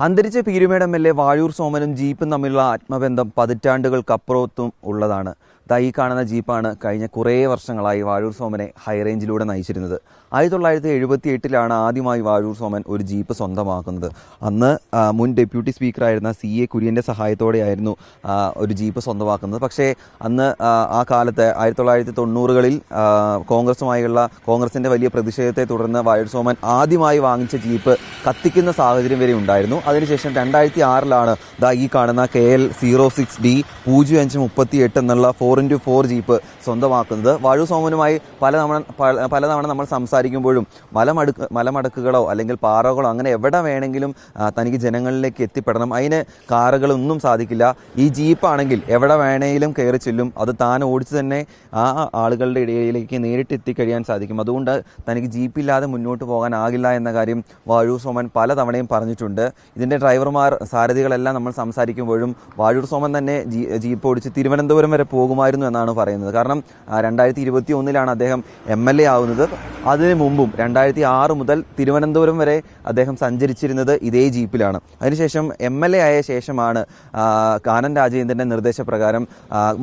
അന്തരിച്ച Peerumede M L A Vazhoor സോമനും ജീപ്പും തമ്മിലുള്ള ആത്മബന്ധം പതിറ്റാണ്ടുകൾക്കപ്പുറത്തും ഉള്ളതാണ്. ദാ ഈ കാണുന്ന ജീപ്പാണ് കഴിഞ്ഞ കുറേ വർഷങ്ങളായി വാഴൂർ സോമനെ ഹൈറേഞ്ചിലൂടെ നയിച്ചിരുന്നത്. ആയിരത്തി തൊള്ളായിരത്തി എഴുപത്തി എട്ടിലാണ് ആദ്യമായി വാഴൂർ സോമൻ ഒരു ജീപ്പ് സ്വന്തമാക്കുന്നത്. അന്ന് മുൻ ഡെപ്യൂട്ടി സ്പീക്കറായിരുന്ന സി എ കുര്യന്റെ സഹായത്തോടെയായിരുന്നു ഒരു ജീപ്പ് സ്വന്തമാക്കുന്നത്. പക്ഷേ അന്ന് ആ, കാലത്ത് ആയിരത്തി തൊള്ളായിരത്തി തൊണ്ണൂറുകളിൽ കോൺഗ്രസുമായുള്ള കോൺഗ്രസിന്റെ വലിയ പ്രതിഷേധത്തെ തുടർന്ന് വാഴൂർ സോമൻ ആദ്യമായി വാങ്ങിച്ച ജീപ്പ് കത്തിക്കുന്ന സാഹചര്യം വരെ ഉണ്ടായിരുന്നു. അതിനുശേഷം രണ്ടായിരത്തി ആറിലാണ് ദാ ഈ കാണുന്ന K L zero six D പൂജ്യം അഞ്ച് മുപ്പത്തി എട്ട് എന്നുള്ള ഫോർ ഇന്റു ഫോർ ജീപ്പ് സ്വന്തമാക്കുന്നത്. വാഴു സോമനുമായി പലതവണ പല- പലതവണ നമ്മൾ സംസാരിക്കുമ്പോഴും മലമടുക്ക് മലമടക്കുകളോ അല്ലെങ്കിൽ പാറകളോ അങ്ങനെ എവിടെ വേണമെങ്കിലും തനിക്ക് ജനങ്ങളിലേക്ക് എത്തിപ്പെടണം. അതിന് കാറുകളൊന്നും സാധിക്കില്ല. ഈ ജീപ്പാണെങ്കിൽ എവിടെ വേണമെങ്കിലും കയറി ചെല്ലും. അത് താൻ ഓടിച്ച് തന്നെ ആ ആളുകളുടെ ഇടയിലേക്ക് നേരിട്ട് എത്തിക്കഴിയാൻ സാധിക്കും. അതുകൊണ്ട് തനിക്ക് ജീപ്പില്ലാതെ മുന്നോട്ട് പോകാനാകില്ല എന്ന കാര്യം വാഴൂർ സോമൻ പലതവണയും പറഞ്ഞിട്ടുണ്ട്. ഇതിന്റെ ഡ്രൈവർമാർ സാരഥികളെല്ലാം നമ്മൾ സംസാരിക്കുമ്പോഴും വാഴൂർ സോമൻ തന്നെ ജീപ്പ് ഓടിച്ച് തിരുവനന്തപുരം വരെ പോകുമായിരുന്നു എന്നാണ് പറയുന്നത്. കാരണം രണ്ടായിരത്തി ഇരുപത്തി ഒന്നിലാണ് അദ്ദേഹം എം എൽ എ ആവുന്നത്. അതിനു മുമ്പും രണ്ടായിരത്തി ആറ് മുതൽ തിരുവനന്തപുരം വരെ അദ്ദേഹം സഞ്ചരിച്ചിരുന്നത് ഇതേ ജീപ്പിലാണ്. അതിനുശേഷം എം എൽ എ ആയ ശേഷമാണ് കാനൻ രാജേന്ദ്രന്റെ നിർദ്ദേശപ്രകാരം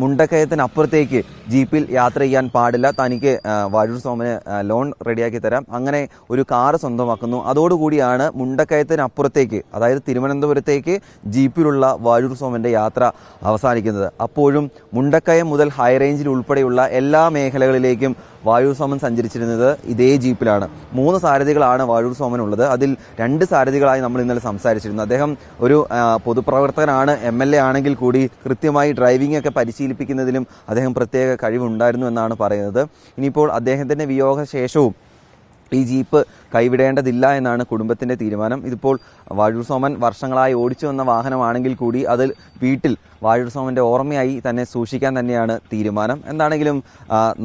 മുണ്ടക്കയത്തിനപ്പുറത്തേക്ക് ജീപ്പിൽ യാത്ര ചെയ്യാൻ പാടില്ല. തനിക്ക് വാഴൂർ സോമന് ലോൺ റെഡിയാക്കി തരാം. അങ്ങനെ ഒരു കാറ് സ്വന്തമാക്കുന്നു. അതോടുകൂടിയാണ് മുണ്ടക്കയത്തിനപ്പുറത്തേക്ക് അതായത് തിരുവനന്തപുരത്തേക്ക് ജീപ്പിലുള്ള വാഴൂർ സോമന്റെ യാത്ര അവസാനിക്കുന്നത്. അപ്പോഴും മുണ്ടക്കയം മുതൽ ഹൈ റേഞ്ചിൽ ഉൾപ്പെടെയുള്ള എല്ലാ മേഖലകളിലേക്കും വാഴൂർ സോമൻ സഞ്ചരിച്ചിരുന്നത് ഇതേ ജീപ്പിലാണ്. മൂന്ന് സാരഥികളാണ് വായു സോമൻ ഉള്ളത്. അതിൽ രണ്ട് സാരഥികളായി നമ്മൾ ഇന്നലെ സംസാരിച്ചിരുന്നു. അദ്ദേഹം ഒരു പൊതുപ്രവർത്തകനാണ് എം എൽ എ ആണെങ്കിൽ കൂടി കൃത്യമായി ഡ്രൈവിംഗ് ഒക്കെ പരിശീലിപ്പിക്കുന്നതിലും അദ്ദേഹം പ്രത്യേക കഴിവുണ്ടായിരുന്നു എന്നാണ് പറയുന്നത്. ഇനിയിപ്പോൾ അദ്ദേഹത്തിന്റെ വിയോഗ ശേഷവും ഈ ജീപ്പ് കൈവിടേണ്ടതില്ല എന്നാണ് കുടുംബത്തിന്റെ തീരുമാനം. ഇതിപ്പോൾ വാഴൂർ സോമൻ വർഷങ്ങളായി ഓടിച്ചു വന്ന വാഹനമാണെങ്കിൽ കൂടി അത് വീട്ടിൽ വാഴൂർ സോമന്റെ ഓർമ്മയായി തന്നെ സൂക്ഷിക്കാൻ തന്നെയാണ് തീരുമാനം. എന്താണെങ്കിലും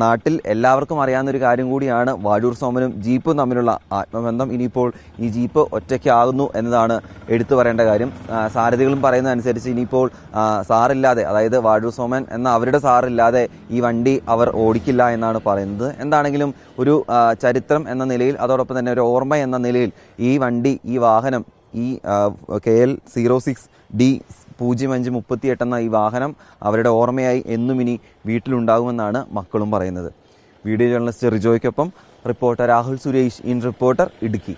നാട്ടിൽ എല്ലാവർക്കും അറിയാവുന്ന ഒരു കാര്യം കൂടിയാണ് വാഴൂർ സോമനും ജീപ്പും തമ്മിലുള്ള ആത്മബന്ധം. ഇനിയിപ്പോൾ ഈ ജീപ്പ് ഒറ്റയ്ക്കാകുന്നു എന്നതാണ് എടുത്തു പറയേണ്ട കാര്യം. സാരഥികളും പറയുന്നതനുസരിച്ച് ഇനിയിപ്പോൾ സാറില്ലാതെ അതായത് വാഴൂർ സോമൻ എന്ന അവരുടെ സാറില്ലാതെ ഈ വണ്ടി അവർ ഓടിക്കില്ല എന്നാണ് പറയുന്നത്. എന്താണെങ്കിലും ഒരു ചരിത്രം എന്ന നിലയിൽ അതോടൊപ്പം തന്നെ ഒരു ഓർമ്മ എന്ന നിലയിൽ ഈ വണ്ടി ഈ വാഹനം ഈ K L zero six D പൂജ്യം അഞ്ച് മുപ്പത്തിയെട്ട് എന്ന ഈ വാഹനം അവരുടെ ഓർമ്മയായി എന്നും ഇനി വീട്ടിലുണ്ടാകുമെന്നാണ് മക്കളും പറയുന്നത്. Video journalist റിജോയ്ക്കൊപ്പം reporter Rahul Suresh in reporter Idukki.